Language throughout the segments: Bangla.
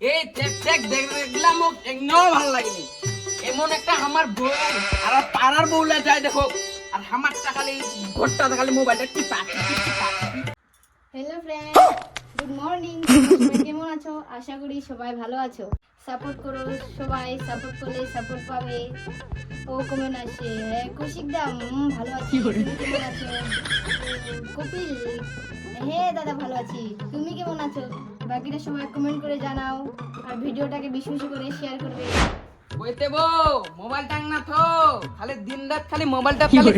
এই দেখলাম মোক একদম ভালো লাগেনি। এমন একটা আমার বউ আর পাড়ার বউলা যায় দেখো। আর খালি ঘরটা খালি মোবাইলটা টিপা হ্যালো ফ্রেন্ড গুড মর্নিং কেমন আছো? আশা করি সবাই ভালো আছো। সাপোর্ট করো সবাই সাপোর্ট করলে সাপোর্ট পাবে। ও কমেন্ট আসে হ্যাঁ কৌশিক দা ভালো আছি। কেমন আছো? কপিল হ্যাঁ দাদা ভালো আছি। তুমি কেমন আছো? বাকিরা সবাই কমেন্ট করে জানাও আর ভিডিওটাকে বেশি বেশি করে শেয়ার করবে। কইতে বউ মোবাইল টাং না থো। খালি দিন রাত খালি মোবাইলটা খালি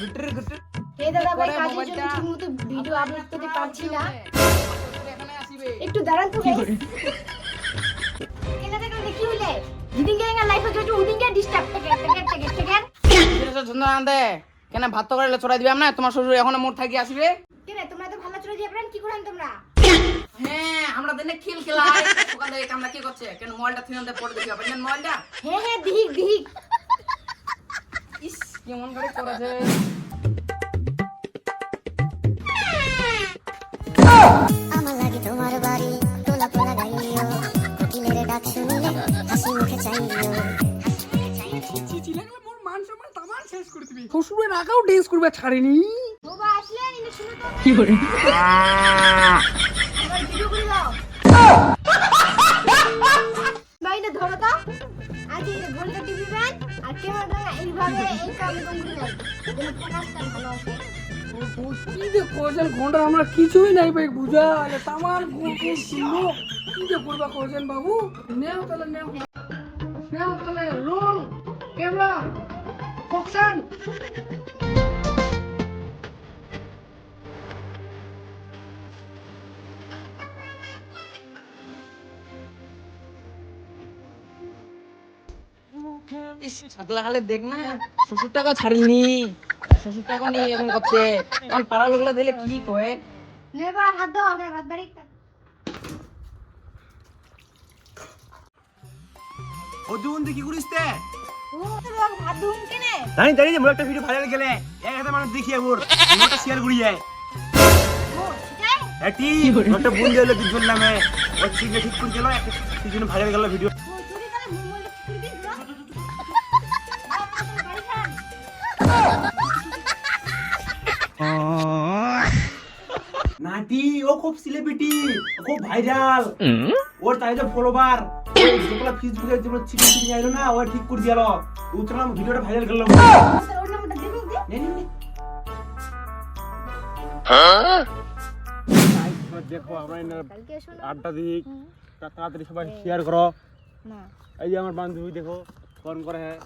ঘুটরি ঘুটরি হে দাদা ভাই কাজের জন্য ভিডিও আপলোড করতে পারছি না। একটু দাঁড়ান তো। কেনা দেখলে কি হইলে? গেঙ্গা লাইফে যেটু উদিন গে ডিস্টার্ব টেকে টেকে টেকে টেকে সুন্দর আনতে কেন ভাত তো করে ছড়াই দিবে না তোমার শ্বশুর এখন মোর থাকি আসবে। কেন তোমরা তো ভালো চলে দিয়ে কি করেন তোমরা? হ্যাঁ আমরা দিনে খেল থেকে আমরা কি করছে? কেন মোবাইলটা থিয়ে আনতে পড়ে দেখি আপনার মোবাইলটা হ্যাঁ হ্যাঁ দিহিক দিহিক ইস কেমন করে করেছে। আমার লাগে তোমার বাড়ি তোলা পোলা গাইও কোকিলের ডাক শুনিলে হাসি মুখে চাইও শ্বশুরের আগাও ডেন্স করবে ছাড়েনি। কি করে? ভিডিও করে দাও। না ধরো তো। আজ এই ঘণ্টা টিভি ব্যান আর ক্যামেরাটা এইভাবে এই কাম করে দাও। যেন ফোকাসটা ভালো আসে। কি যে করছেন ঘণ্টা আমরা কিছুই নাই ভাই আরে যে ক্যামেরা ফকশন ছাগলা খালে দেখ না। শ্বশুর টাকা ছাড়িনি। শ্বশুর টাকা নিয়ে এরকম করছে। কারণ পাড়া লোকলা দিলে কি কয়? নেবা হাত দাও আগে হাত বাড়ি। ও দুন কি করিস তে? ও তোর হাত ধুম কেনে। জানি জানি যে মোর একটা ভিডিও ভাইরাল গেলে এক হাতে মানুষ দেখি একবার মোটা শেয়ার করি যায় এটি একটা বোন দিল দুজন নামে ও ঠিক ঠিক করে গেল একটা সেজন্য ভাইরাল গেল ভিডিও নাটি ও খুব সেলিব্রিটি খুব ভাইরাল ওর তাই যে ফলোবার যেগুলো ফেসবুকে যেগুলো চিকেন চিকেন আইলো না ও ঠিক করে দিয়ালো। উতরাম ভিডিওটা ভাইরাল নামটা দেখো দে নে নে নে। দেখো আমরা আড্ডা দিক তাড়াতাড়ি সবাই শেয়ার করো। এই যে আমার বান্ধবী দেখো ফোন করে হ্যাঁ।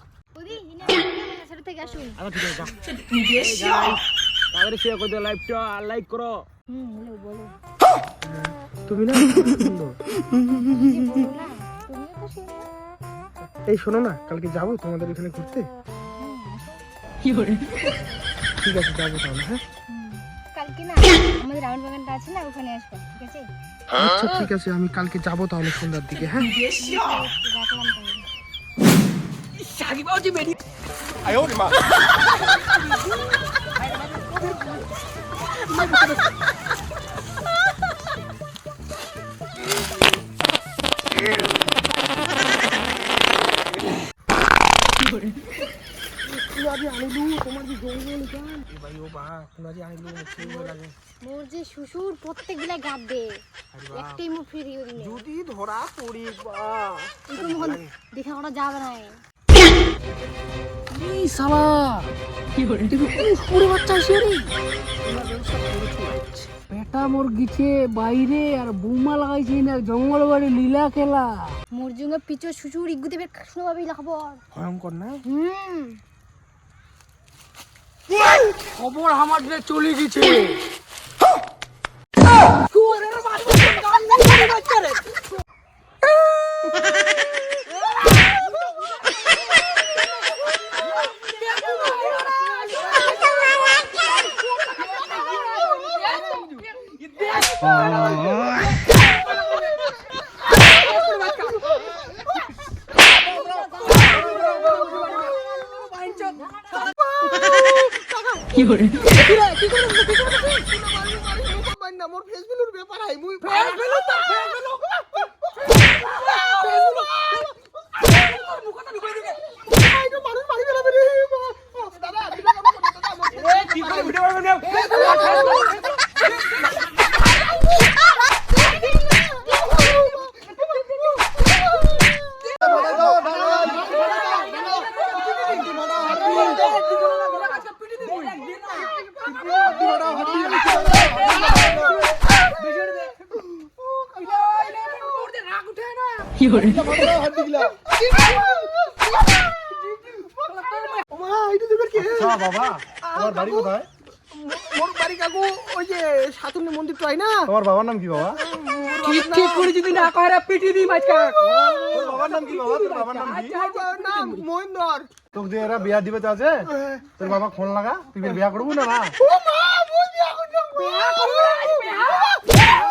তাড়াতাড়ি শেয়ার করে দিও লাইভটা আর লাইক করো। তুমি না এই শোনো না কালকে যাব তোমাদের এখানে ঘুরতে ঠিক আছে যাব তাহলে হ্যাঁ কালকে না আমাদের রাউন্ড বাগানটা আছে না ওখানে আসবে ঠিক আছে আচ্ছা ঠিক আছে আমি কালকে যাব তাহলে সন্ধ্যার দিকে হ্যাঁ রাখলাম তাহলে মোর যে শ্বশুর প্রত্যেক বেলা গাদ দে একটাই মুখ ফিরিয়ে দিনে যদি ধরা পড়ি বা। কিন্তু মোহন দেখা করা যাবে না এই বাচ্চা আসে রে বাইরে আর বৌমা লাগাইছে না জঙ্গল বাড়ি লীলা খেলা মোর জন্য পিছো শ্বশুর ইগুতে বের শুনো পাবি খবর ভয়ঙ্কর না? হুম। খবর আমার চলে গেছে। মোর ফেসবুকের ব্যাপার আই মুই বাবা তোমার বাড়ি কোথায়? মোর বাড়ি কাকু ওই যে সাতুনি মন্দির তো না? তোমার বাবার নাম কি বাবা? ঠিক ঠিক করে যদি না কয় পিটি দিই মাঝকা তোর বাবার নাম কি বাবা? তোর বাবার নাম কি? নাম মহেন্দ্র তোকে যে এরা বিয়া দিবে তো আছে তোর বাবা ফোন লাগা তুই বিয়া করব না না ও মা মই বিয়া করব বিয়া করব বিয়া।